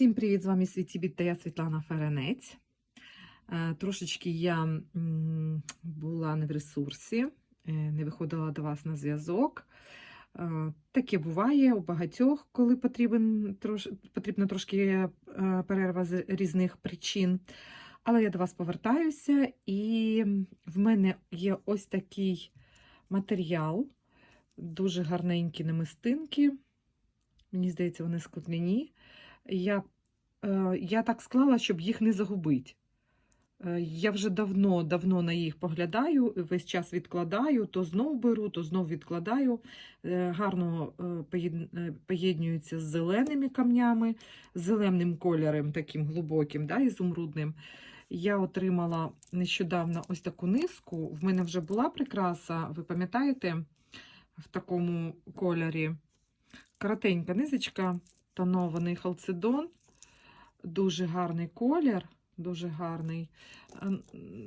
Всім привіт! З вами Світі та я Світлана Ференець. Е, Трошечки я була не в ресурсі, е, не виходила до вас на зв'язок. Е, Таке буває у багатьох, коли потрібен, трош, потрібна трошки перерва з різних причин. Але я до вас повертаюся, і в мене є ось такий матеріал, дуже гарненькі намистинки. Мені здається, вони складняні. Я, е, я так склала, щоб їх не загубити. Е, я вже давно, давно на їх поглядаю, весь час відкладаю, то знов беру, то знов відкладаю. Е, гарно поєднюються з зеленими камнями, з зеленим кольором, таким глибоким, да, ізумрудним. Я отримала нещодавно ось таку низку. В мене вже була прикраса, ви пам'ятаєте, в такому кольорі. Коротенька низочка, тонований халцедон, дуже гарний колір, дуже гарний. Е,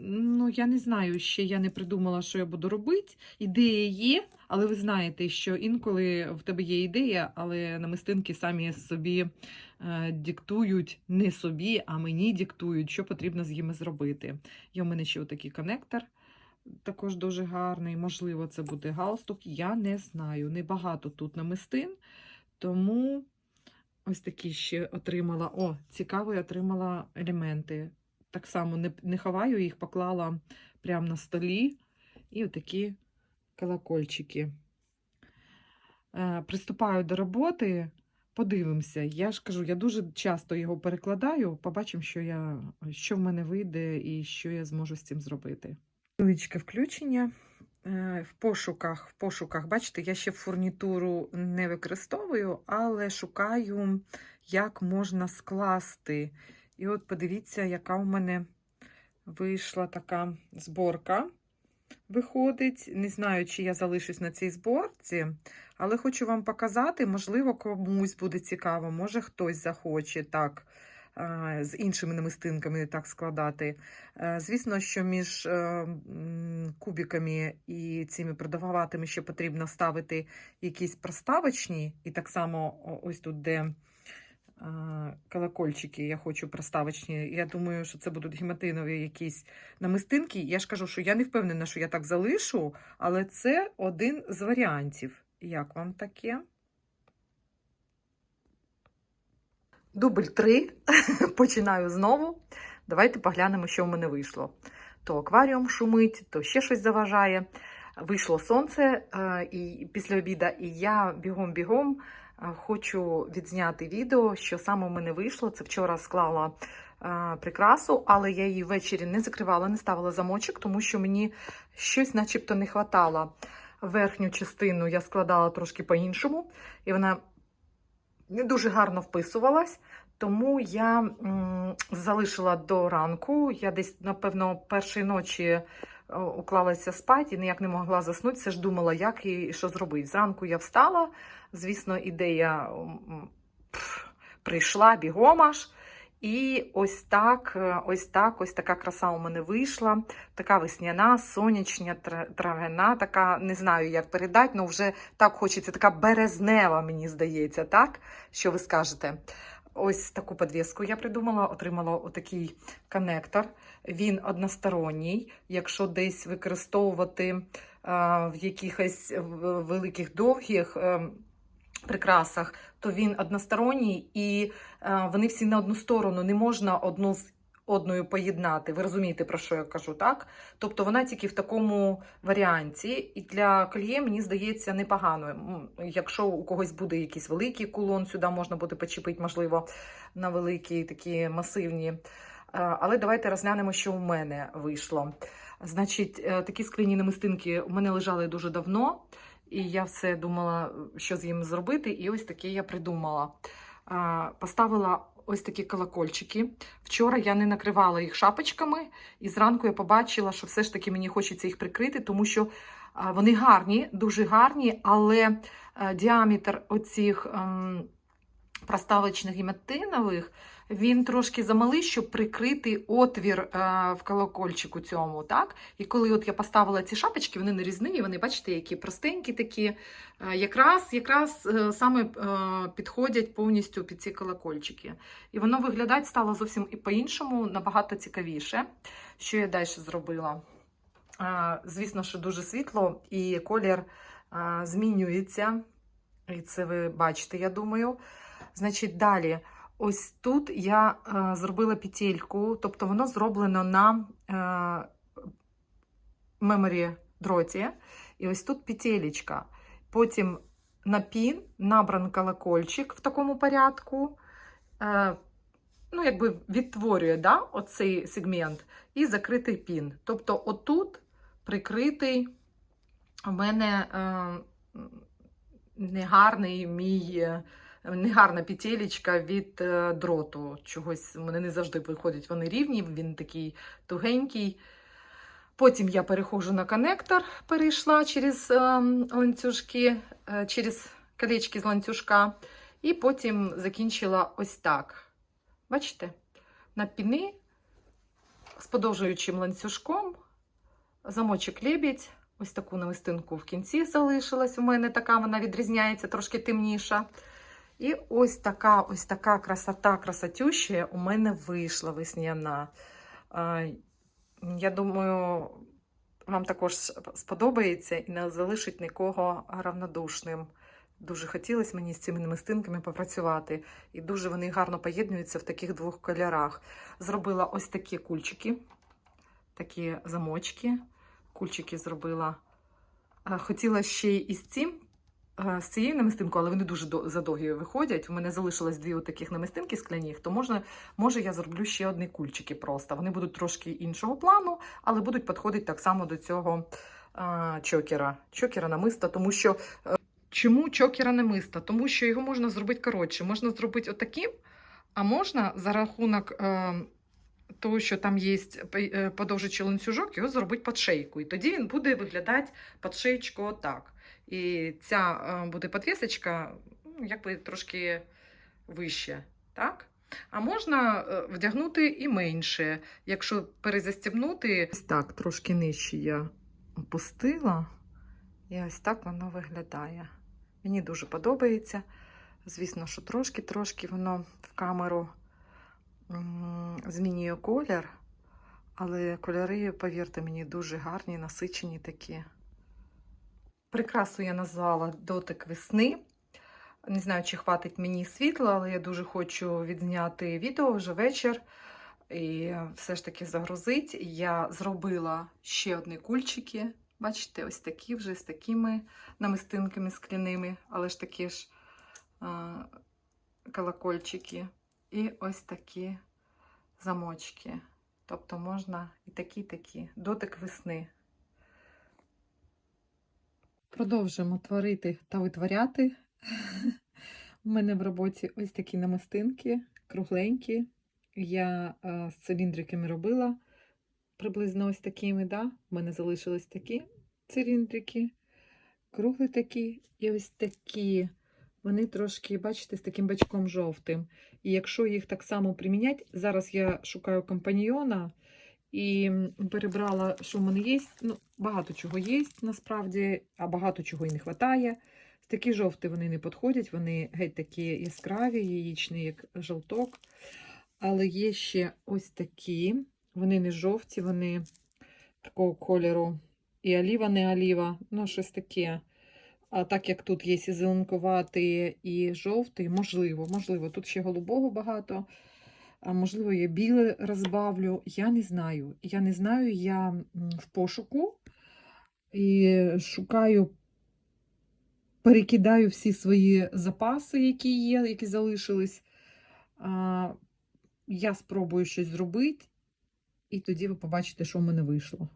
Ну, я не знаю, ще я не придумала, що я буду робити. Ідея є, але ви знаєте, що інколи в тебе є ідея, але намистинки самі собі е, диктують не собі, а мені диктують, що потрібно з ними зробити. Є у мене ще отакий коннектор. Також дуже гарний. Можливо, це буде галстук. Я не знаю. Небагато тут намистин. Тому ось такі ще отримала. О, цікаво, я отримала елементи. Так само не, не ховаю їх, поклала прямо на столі. І отакі колокольчики. Е, приступаю до роботи. Подивимося. Я ж кажу, я дуже часто його перекладаю. Побачимо, що, що в мене вийде і що я зможу з цим зробити. Невеличке включення. Е, В пошуках, в пошуках, бачите, я ще фурнітуру не використовую, але шукаю, як можна скласти. І от подивіться, яка у мене вийшла така зборка. Виходить, не знаю, чи я залишусь на цій зборці, але хочу вам показати, можливо, комусь буде цікаво, може хтось захоче так з іншими намистинками так складати. Е, Звісно, що між е, м, кубиками і цими продаватими ще потрібно ставити якісь проставочні, і так само ось тут, де колокольчики, я хочу проставочні. Я думаю, що це будуть гематинові якісь намистинки. Я ж кажу, що я не впевнена, що я так залишу, але це один з варіантів. Як вам таке? Дубль 3. Починаю знову. Давайте поглянемо, що в мене вийшло. То акваріум шумить, то ще щось заважає. Вийшло сонце е, і після обіду, і я бігом-бігом е, хочу відзняти відео, що саме в мене вийшло. Це вчора склала е, прикрасу, але я її ввечері не закривала, не ставила замочок, тому що мені щось начебто не хватало. Верхню частину я складала трошки по-іншому, і вона не дуже гарно вписувалась. Тому я залишила до ранку. Я десь, напевно, першої ночі е, уклалася спати і ніяк не могла заснути. Все ж думала, як і що зробити. Зранку я встала. Звісно, ідея прийшла бігом аж. І ось так, е, ось так, ось така краса у мене вийшла. Така весняна, сонячна, тра- травяна, така, не знаю, як передати, але вже так хочеться, така березнева, мені здається, так? Що ви скажете? Ось таку підвіску я придумала, отримала отакий коннектор. Він односторонній. Якщо десь використовувати а, в якихось великих довгих ем, прикрасах, то він односторонній і вони всі на одну сторону. Не можна одну з одною поєднати. Ви розумієте, про що я кажу, так? Тобто вона тільки в такому варіанті. І для кольє, мені здається, непогано. Якщо у когось буде якийсь великий кулон, сюди можна буде почепити, можливо, на великі такі масивні. Е, Але давайте розглянемо, що у мене вийшло. Значить, е, такі скляні намистинки у мене лежали дуже давно, і я все думала, що з ними зробити. І ось таке я придумала. Поставила ось такі колокольчики. Вчора я не накривала їх шапочками, і зранку я побачила, що все ж таки мені хочеться їх прикрити, тому що вони гарні, дуже гарні, але діаметр оцих ем, проставочних гематинових, він трошки замалий, щоб прикрити отвір е, в колокольчику цьому. так? І коли от я поставила ці шапочки, вони нарізні, вони, бачите, які простенькі такі, е, якраз, якраз е, саме підходять повністю під ці колокольчики. І воно виглядати стало зовсім і по-іншому, набагато цікавіше. Що я далі зробила? Звісно, що дуже світло, і колір змінюється. І це ви бачите, я думаю. Значить, далі, ось тут я е, зробила петельку, тобто воно зроблено на е, меморі дроті. І ось тут петелечка. Потім на пін набран колокольчик в такому порядку. Е, ну, якби відтворює да, оцей сегмент і закритий пін. Тобто, отут прикритий у мене е, негарний мій, е, негарна петелечка від е, дроту. Чогось вони не завжди виходять, вони рівні, він такий тугенький. Потім я переходжу на коннектор, перейшла через е, ланцюжки, е, через колечки з ланцюжка, і потім закінчила ось так. Бачите? На піни з подовжуючим ланцюжком, замочок лебідь, ось таку намистинку в кінці залишилась у мене, така вона відрізняється, трошки темніша. І ось така ось така красота, красотюща у мене вийшла весняна. Я думаю, вам також сподобається і не залишить нікого равнодушним. Дуже хотілося мені з цими намистинками попрацювати. І дуже вони гарно поєднуються в таких двох кольорах. Зробила ось такі кульчики, такі замочки. Кульчики зробила. Хотіла ще й із цим, з цією намистинкою, але вони дуже до- задовгі виходять. У мене залишилось дві таких намистинки скляних, то можна, може я зроблю ще одні кульчики просто. Вони будуть трошки іншого плану, але будуть підходити так само до цього е, чокера. Чокера намиста, тому що. е, Чому чокера намиста? Тому що його можна зробити коротше. Можна зробити отаким, а можна за рахунок е, того, що там є е, подовжичий ланцюжок, його зробити під шейку. І тоді він буде виглядати під шиєчку отак. І ця е, буде підвісочка ну, якби трошки вище. Так? А можна е, вдягнути і менше. Якщо перезастібнути, ось так, трошки нижче я опустила. І ось так воно виглядає. Мені дуже подобається. Звісно, що трошки-трошки воно в камеру змінює колір, але кольори, повірте мені, дуже гарні, насичені такі. Прикрасу я назвала дотик весни. Не знаю, чи хватить мені світла, але я дуже хочу відзняти відео вже вечір і все ж таки загрузити. Я зробила ще одні кульчики. Бачите, ось такі вже з такими намистинками скляними, але ж такі ж а, колокольчики. І ось такі замочки. Тобто можна і такі-такі Дотик весни. Продовжуємо творити та витворяти. У мене в роботі ось такі намистинки, кругленькі. Я з циліндриками робила приблизно ось такими, да? У мене залишились такі циліндрики, круглі такі і ось такі. Вони трошки, бачите, з таким бачком жовтим. І якщо їх так само приміняти, зараз я шукаю компаньйона і перебрала, що в мене є. Ну, багато чого є насправді, а багато чого і не вистачає. Такі жовті вони не підходять, вони геть такі яскраві, яєчні, як жовток. Але є ще ось такі. Вони не жовті, вони такого кольору. І оліва, не оліва, ну, щось таке. А так як тут є і зеленкуватий, і жовтий, можливо, можливо, тут ще голубого багато. Можливо, я біле розбавлю. Я не знаю. Я не знаю, я в пошуку і шукаю, перекидаю всі свої запаси, які є, які залишились. Я спробую щось зробити, і тоді ви побачите, що в мене вийшло.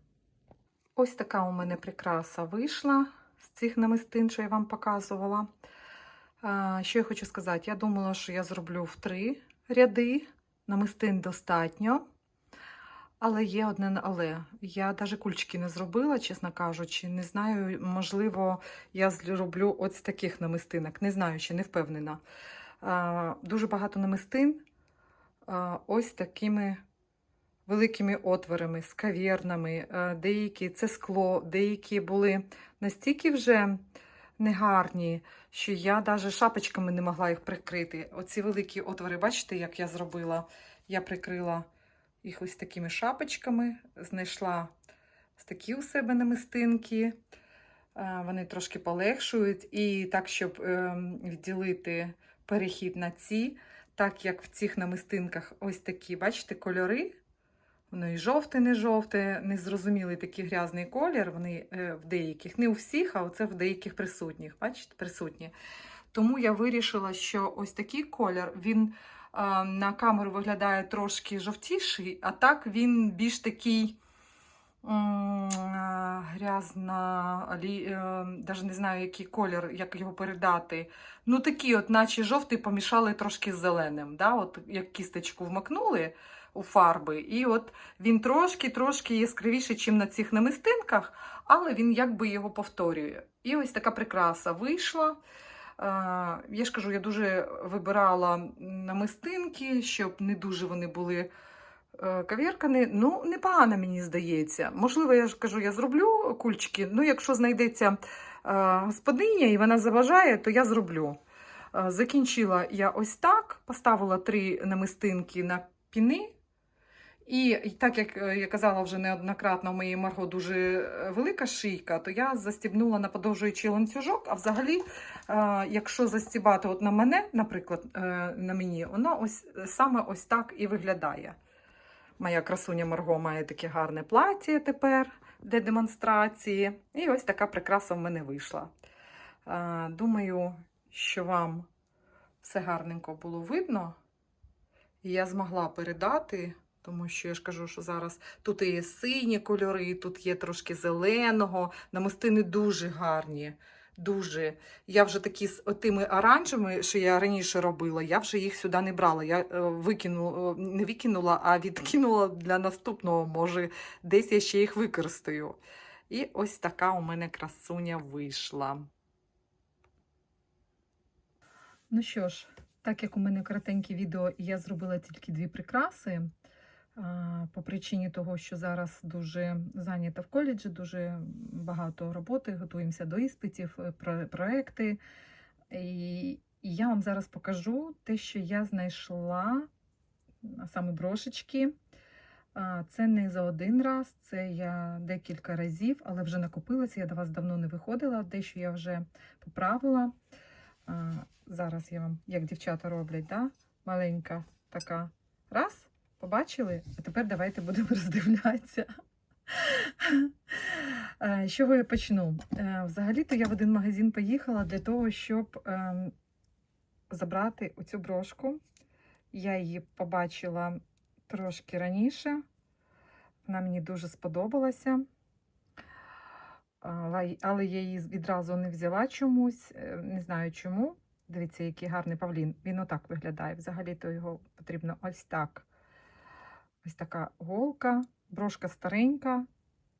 Ось така у мене прикраса вийшла з цих намистин, що я вам показувала. Що я хочу сказати? Я думала, що я зроблю в три ряди. Намистин достатньо. Але є одне але. Я навіть кульчики не зробила, чесно кажучи. Не знаю, можливо, я зроблю з таких намистинок. Не знаю, ще не впевнена. дуже багато намистин ось такими великими отворами, з кав'ярнами, деякі це скло, деякі були настільки вже негарні, що я навіть шапочками не могла їх прикрити. Оці великі отвори, бачите, як я зробила? Я прикрила їх ось такими шапочками, знайшла ось такі у себе намистинки. Е, Вони трошки полегшують. І так, щоб ем, відділити перехід на ці, так як в цих намистинках ось такі, бачите, кольори. Воно і жовте, не жовте, незрозумілий такий грязний колір. Вони е, в деяких, не у всіх, а оце в деяких присутніх. Бачите, присутні. Тому я вирішила, що ось такий колір він е, на камеру виглядає трошки жовтіший, а так він більш такий е, грязна, навіть не знаю, який колір, як його передати. Ну, такий, от, наче жовтий, помішали трошки з зеленим. Да? От, як кісточку вмакнули у фарби, і от він трошки-трошки яскравіший, ніж на цих намистинках, але він якби його повторює. І ось така прикраса вийшла. Е, Я ж кажу, я дуже вибирала намистинки, щоб не дуже вони були е, кав'яркані. Ну, непогано, мені здається. Можливо, я ж кажу, я зроблю кульчики. Ну, якщо знайдеться е, господиня і вона заважає, то я зроблю. Закінчила я ось так, поставила три намистинки на піни. І так як е, я казала вже неоднократно, у моєї Марго дуже е, велика шийка, то я застібнула на подовжуючий ланцюжок. А взагалі, е, якщо застібати от на мене, наприклад, на мені, воно ось саме ось так і виглядає. Моя красуня Марго має таке гарне плаття тепер для демонстрації. І ось така прикраса в мене вийшла. Думаю, що вам все гарненько було видно. І я змогла передати. Тому що я ж кажу, що зараз тут є сині кольори, тут є трошки зеленого. Намистини дуже гарні. Дуже. Я вже такі з тими оранжевими, що я раніше робила, я вже їх сюди не брала. Я е, викинула, не викинула, а відкинула для наступного. Може, десь я ще їх використаю. І ось така у мене красуня вийшла. Ну що ж, так як у мене коротеньке відео, я зробила тільки дві прикраси. По причині того, що зараз дуже зайнята в коледжі, дуже багато роботи, готуємося до іспитів, е, проекти. І я вам зараз покажу те, що я знайшла, саме брошечки. Це не за один раз, це я декілька разів, але вже накопилася. Я до вас давно не виходила, дещо я вже поправила. Зараз я вам, як дівчата роблять, да? маленька така. Раз, побачили? А тепер давайте будемо роздивлятися. З чого я почну? Е, Взагалі-то я в один магазин поїхала для того, щоб ем, забрати оцю брошку. Я її побачила трошки раніше. Вона мені дуже сподобалася. Але, але я її відразу не взяла чомусь, е, не знаю чому. Дивіться, який гарний павлін. Він отак виглядає. Взагалі-то його потрібно ось так. Ось така голка, брошка старенька,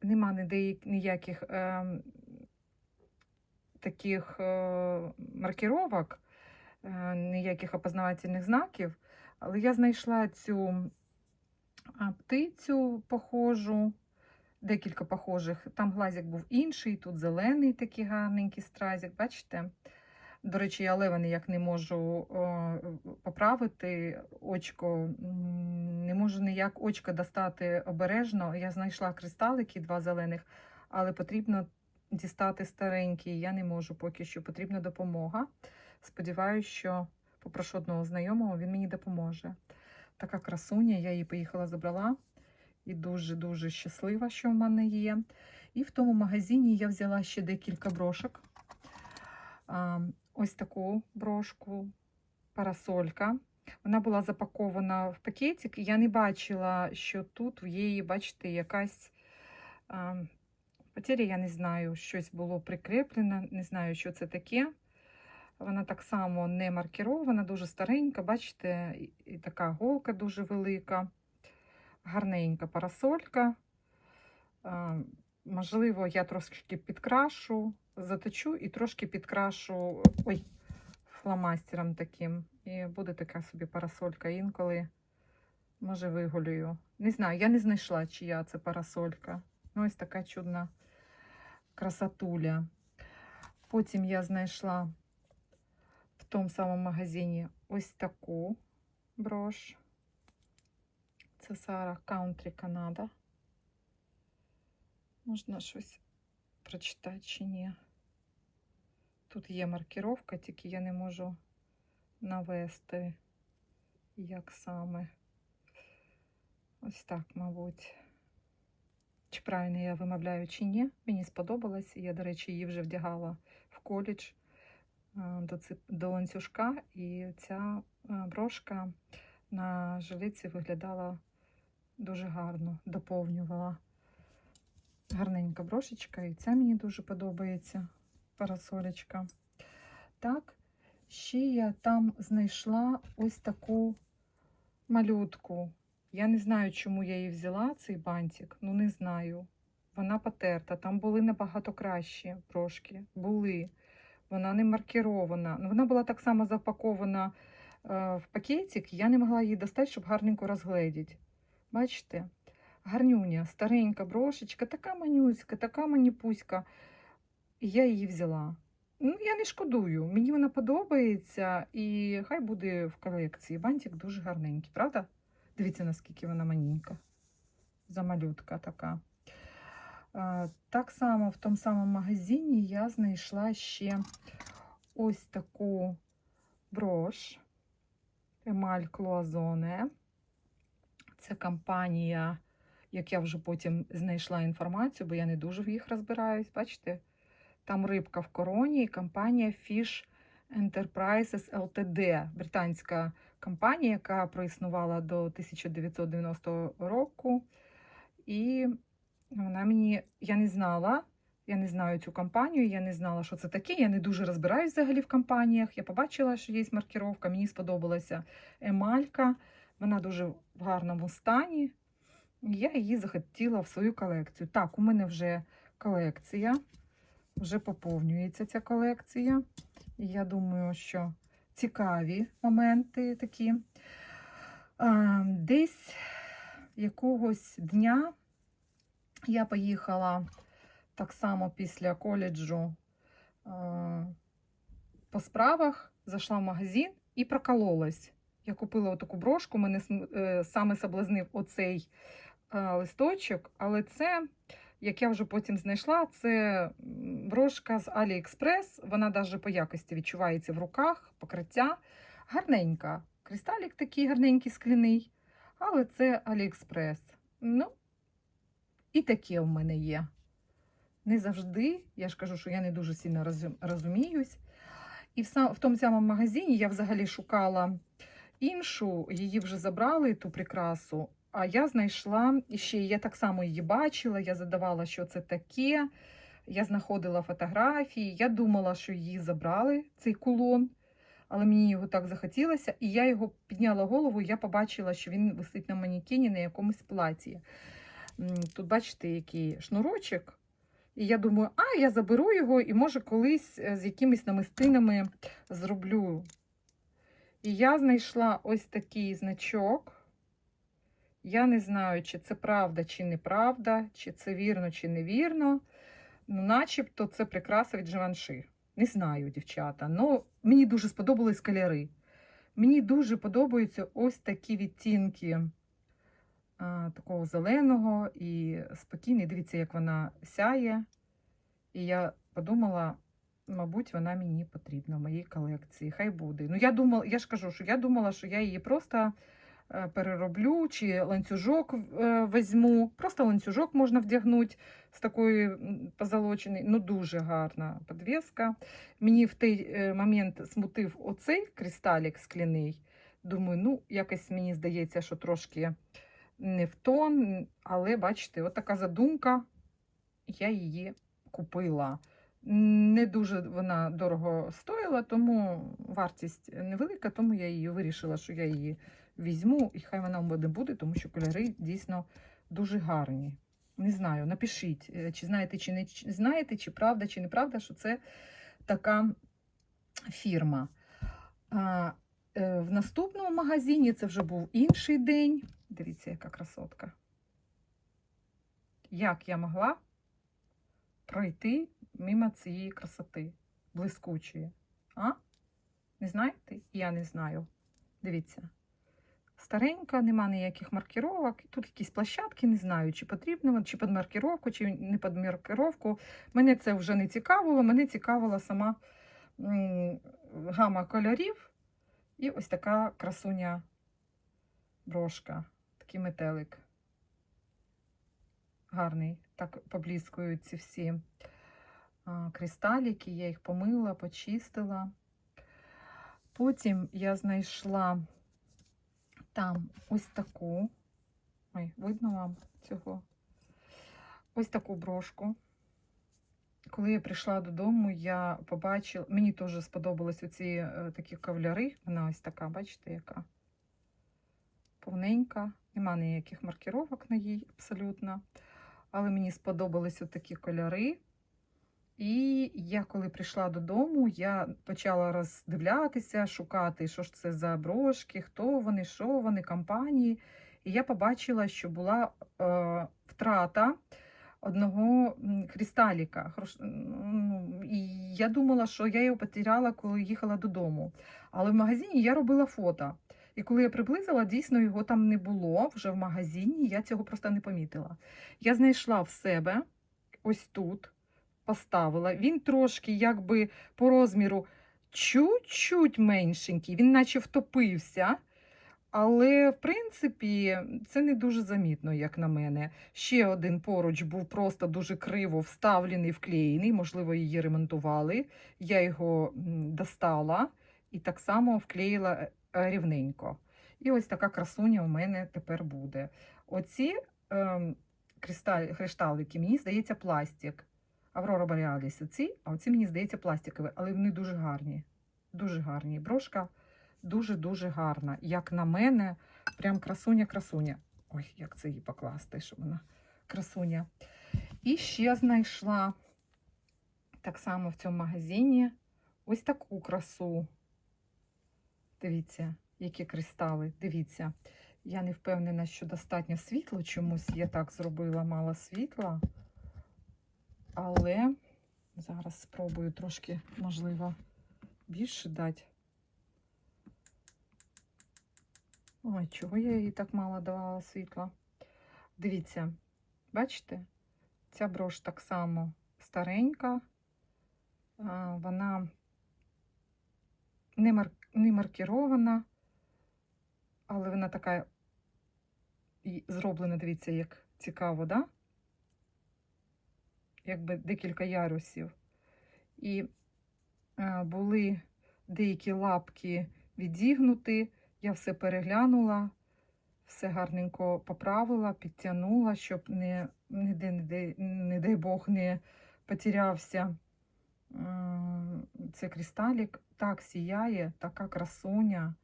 нема ніде- ніяких е, таких е, маркіровок, е, ніяких опознавательних знаків. Але я знайшла цю птицю похожу, декілька похожих. Там глазик був інший, тут зелений такий гарненький стразик, бачите? До речі, я лева ніяк не можу о, поправити очко, можу ніяк очко достати обережно. Я знайшла кристалики, два зелених, але потрібно дістати старенький. Я не можу поки що, потрібна допомога. Сподіваюся, що попрошу одного знайомого, він мені допоможе. Така красуня, я її поїхала, забрала і дуже-дуже щаслива, що в мене є. І в тому магазині я взяла ще декілька брошок. Ось таку брошку, парасолька. Вона була запакована в пакетик, і я не бачила, що тут в її, бачите, якась а, потеря, я не знаю, щось було прикріплено, не знаю, що це таке. Вона так само не маркірована, дуже старенька, бачите, і, така голка дуже велика, гарненька парасолька. А, можливо, я трошки підкрашу, заточу і трошки підкрашу ой, фломастером таким. І буде така собі парасолька. Інколи, може, вигулюю. Не знаю, я не знайшла, чия це парасолька. Ну, ось така чудна красотуля. Потім я знайшла в тому самому магазині ось таку брош. Це Сара Country Канада. Можна щось прочитати чи ні. Тут є маркіровка, тільки я не можу навести, як саме. Ось так, мабуть. Чи правильно я вимовляю, чи ні. Мені сподобалось. Я, до речі, її вже вдягала в коледж е, до, ци- до ланцюжка, і ця е, брошка на жилиці виглядала дуже гарно, доповнювала. Гарненька брошечка, і ця мені дуже подобається парасолечка. Так, ще я там знайшла ось таку малютку. Я не знаю, чому я її взяла, цей бантик. Ну, не знаю. Вона потерта. Там були набагато кращі брошки. Були. Вона не маркірована. Ну, вона була так само запакована е, в пакетик. Я не могла її достати, щоб гарненько розгледіти. Бачите? Гарнюня, старенька брошечка, така манюська, така маніпуська. Я її взяла. Ну, я не шкодую. Мені вона подобається, і хай буде в колекції. Бантик дуже гарненький, правда? Дивіться, наскільки вона маненька. Замалютка така. Так само в тому самому магазині я знайшла ще ось таку брош. Емаль Клуазоне. Це компанія, як я вже потім знайшла інформацію, бо я не дуже в їх розбираюсь. Бачите? Там рибка в короні і компанія Fish Enterprises Ltd. Британська компанія, яка проіснувала до 1990 року. І вона мені, я не знала, я не знаю цю компанію, я не знала, що це таке. Я не дуже розбираюсь взагалі в компаніях. Я побачила, що є маркіровка, мені сподобалася емалька. Вона дуже в гарному стані. Я її захотіла в свою колекцію. Так, у мене вже колекція, вже поповнюється ця колекція. І я думаю, що цікаві моменти такі. Десь якогось дня я поїхала так само після коледжу по справах, зайшла в магазин і прокололась. Я купила таку брошку, мене е, саме соблазнив оцей листочок, але це, як я вже потім знайшла, це брошка з AliExpress. Вона навіть по якості відчувається в руках, покриття. Гарненька. Кристалік такий гарненький скляний, але це AliExpress. Ну, і таке в мене є. Не завжди, я ж кажу, що я не дуже сильно розуміюсь. І в, сам, в тому самому магазині я взагалі шукала іншу, її вже забрали, ту прикрасу. А я знайшла і ще я так само її бачила, я задавала, що це таке. Я знаходила фотографії, я думала, що її забрали, цей кулон, але мені його так захотілося, і я його підняла голову, і я побачила, що він висить на манекені на якомусь платі. Тут, бачите, який шнурочок. І я думаю, а я заберу його і може колись е, з якимись намистинами зроблю. І я знайшла ось такий значок. Я не знаю, чи це правда, чи неправда, чи це вірно, чи невірно. Ну, начебто це прикраса від Живанши. Не знаю, дівчата. Ну, мені дуже сподобались кольори. Мені дуже подобаються ось такі відтінки а, такого зеленого і спокійний. Дивіться, як вона сяє. І я подумала, мабуть, вона мені потрібна в моїй колекції. Хай буде. Ну, я думала, я ж кажу, що я думала, що я її просто перероблю, чи ланцюжок е, візьму. Просто ланцюжок можна вдягнути з такої позолоченої. Ну, дуже гарна підвіска. Мені в той е, момент смутив оцей кристалік скляний. Думаю, ну, якось мені здається, що трошки не в тон, але бачите, от така задумка. Я її купила. Не дуже вона дорого стоїла, тому вартість невелика, тому я її вирішила, що я її візьму, і хай вона в мене буде, тому що кольори дійсно дуже гарні. Не знаю, напишіть, е, чи знаєте, чи не знаєте, чи правда, чи неправда, що це така фірма. А, е, в наступному магазині це вже був інший день. Дивіться, яка красотка. Як я могла пройти мимо цієї красоти блискучої? А? Не знаєте? Я не знаю. Дивіться. Старенька, нема ніяких маркировок. Тут якісь площадки, не знаю, чи потрібно, чи під маркировку, чи не під маркировку. Мене це вже не цікавило, мене цікавила сама гама кольорів. І ось така красуня брошка, такий метелик. Гарний. Так поблискують ці всі кристаліки. Я їх помила, почистила. Потім я знайшла там ось таку. Ой, видно вам цього? Ось таку брошку. Коли я прийшла додому, я побачила, мені теж сподобались оці е, такі кавляри. Вона ось така, бачите, яка повненька. Нема ніяких маркировок на їй абсолютно. Але мені сподобались такі кольори. І я, коли прийшла додому, я почала роздивлятися, шукати, що ж це за брошки, хто вони, що вони, компанії. І я побачила, що була е, втрата одного м, кристаліка. Ну, І я думала, що я його потеряла, коли їхала додому. Але в магазині я робила фото. І коли я приблизила, дійсно його там не було вже в магазині, я цього просто не помітила. Я знайшла в себе ось тут, поставила. Він трошки якби по розміру чуть-чуть меншенький, він наче втопився. Але, в принципі, це не дуже замітно, як на мене. Ще один поруч був просто дуже криво вставлений, вклеєний, можливо, її ремонтували. Я його достала і так само вклеїла е, е, рівненько. І ось така красуня у мене тепер буде. Оці ем, кристаль, мені здається, пластик. Аврора Боріаліс оці, а оці, мені здається, пластикові, але вони дуже гарні. Дуже гарні. Брошка дуже-дуже гарна. Як на мене, прям красуня-красуня. Ой, як це її покласти, щоб вона красуня. І ще знайшла так само в цьому магазині ось таку красу. Дивіться, які кристали. Дивіться. Я не впевнена, що достатньо світло. Чомусь я так зробила мало світла. Але зараз спробую трошки, можливо, більше дати. Ой, чого я їй так мало давала світла? Дивіться, бачите? Ця брош так само старенька. Вона не, мар... не маркірована, але вона така і зроблена, дивіться, як цікаво, да? Якби декілька ярусів. І а, були деякі лапки відігнуті. Я все переглянула, все гарненько поправила, підтягнула, щоб не, не, дай- не дай Бог, не потерявся м, цей кристалік. Так сіяє, така красуня.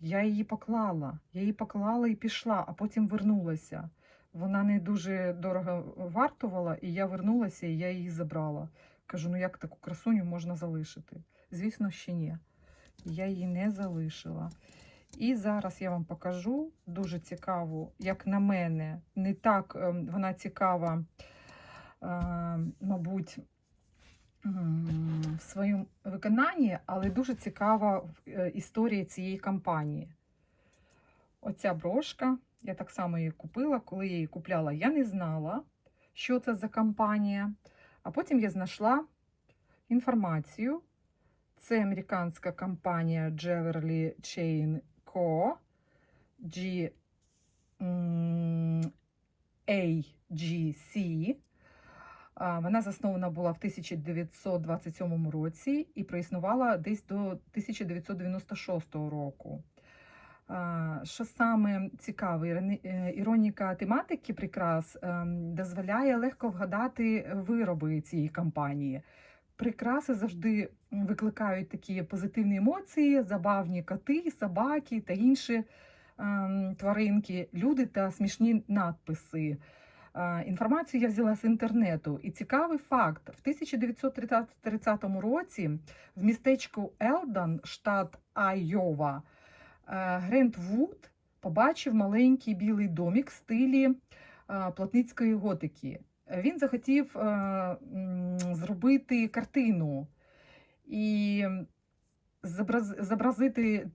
Я її поклала. Я її поклала і пішла, а потім вернулася. Вона не дуже дорого вартувала, і я вернулася, і я її забрала. Кажу, ну як таку красуню можна залишити? Звісно, ще ні. Я її не залишила. І зараз я вам покажу дуже цікаву, як на мене, не так ем, вона цікава, е, мабуть, в своєму виконанні, але дуже цікава е, історія цієї кампанії. Оця брошка, я так само її купила. Коли я її купляла, я не знала, що це за кампанія. А потім я знайшла інформацію. Це американська компанія Jewelry Chain Co. G. Вона заснована була в 1927 році і проіснувала десь до 1996 року. Що саме цікаве, іроні- е, іроніка тематики прикрас ем, дозволяє легко вгадати вироби цієї компанії. Прикраси завжди викликають такі позитивні емоції, забавні коти, собаки та інші ем, тваринки, люди та смішні надписи. Інформацію я взяла з інтернету. І цікавий факт: в 1930 році в містечку Елдан, штат Айова, е, Грент Вуд побачив маленький білий домік в стилі е, плотницької готики. Він захотів е, зробити картину і зобразити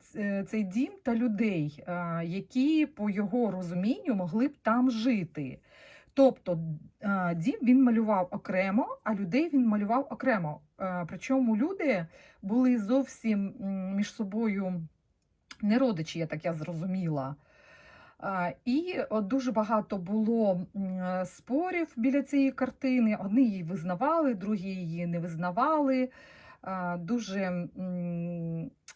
цей дім та людей, е, які, по його розумінню, могли б там жити. Тобто е, дім він малював окремо, а людей він малював окремо. Е, Причому люди були зовсім між собою не родичі, я так я зрозуміла. І дуже багато було спорів біля цієї картини. Одні її визнавали, другі її не визнавали. Дуже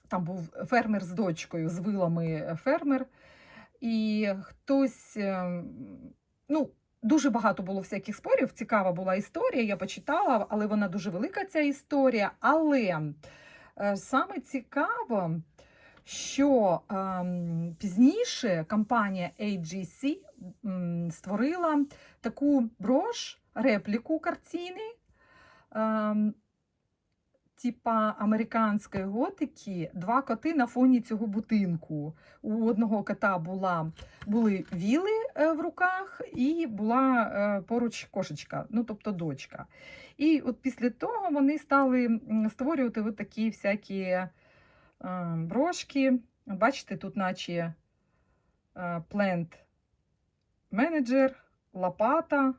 там був фермер з дочкою, з вилами фермер. І хтось, ем, ну, дуже багато було всяких спорів. Цікава була історія, я почитала, але вона дуже велика, ця історія. Але е, саме цікаво, що ем, пізніше компанія AGC м, створила таку брош, репліку картини, ем, типа американської готики, два коти на фоні цього будинку. У одного кота була, були віли е, в руках, і була е, поруч кошечка, ну тобто дочка. І от після того вони стали створювати от такі всякі брошки. Бачите, тут наче plant менеджер, лопата,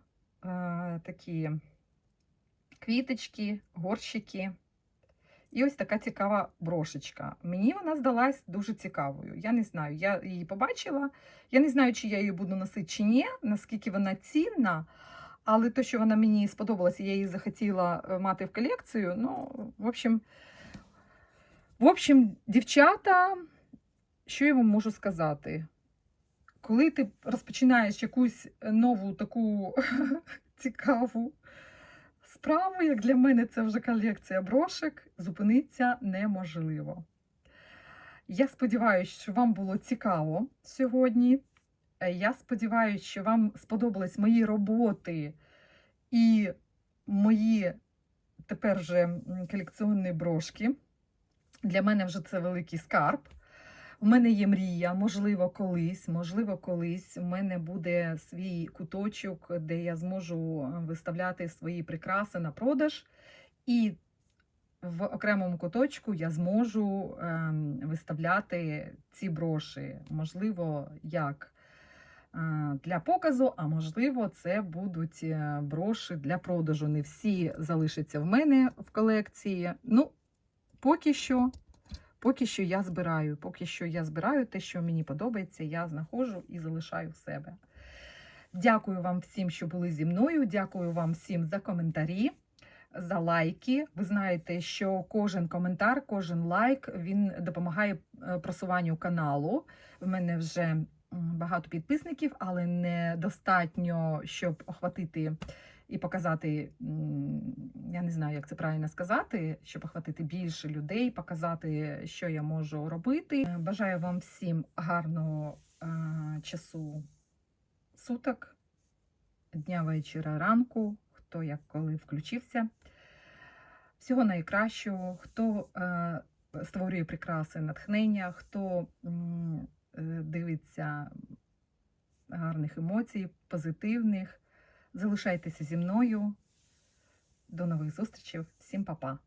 е, такі квіточки, горщики. І ось така цікава брошечка. Мені вона здалась дуже цікавою. Я не знаю, я її побачила. Я не знаю, чи я її буду носити чи ні, наскільки вона цінна. Але те, що вона мені сподобалася, я її захотіла е, мати в колекцію. Ну, в общем, в общем, дівчата, що я вам можу сказати? Коли ти розпочинаєш якусь нову таку цікаву справу, як для мене це вже колекція брошок, зупинитися неможливо. Я сподіваюся, що вам було цікаво сьогодні. Е, Я сподіваюся, що вам сподобались мої роботи і мої тепер вже колекціонні брошки. Для мене вже це великий скарб. У мене є мрія, можливо, колись, можливо, колись у мене буде свій куточок, де я зможу е, виставляти свої прикраси на продаж. І в окремому куточку я зможу ем, виставляти ці броші. Можливо, як е, для показу, а можливо, це будуть е, броші для продажу. Не всі залишаться в мене в колекції. Ну, поки що. Поки що я збираю, поки що я збираю те, що мені подобається, я знаходжу і залишаю в себе. Дякую вам всім, що були зі мною. Дякую вам всім за коментарі, за лайки. Ви знаєте, що кожен коментар, кожен лайк він допомагає е, просуванню каналу. В мене вже багато підписників, але недостатньо, щоб охватити і показати, я не знаю, як це правильно сказати, щоб охватити більше людей, показати, що я можу робити. Е, Бажаю вам всім гарного е, часу суток, дня, вечора, ранку, хто як коли включився. Всього найкращого, хто е, створює прикраси натхнення, хто дивиться гарних емоцій, позитивних. Залишайтеся зі мною. До нових зустрічей. Всім па-па!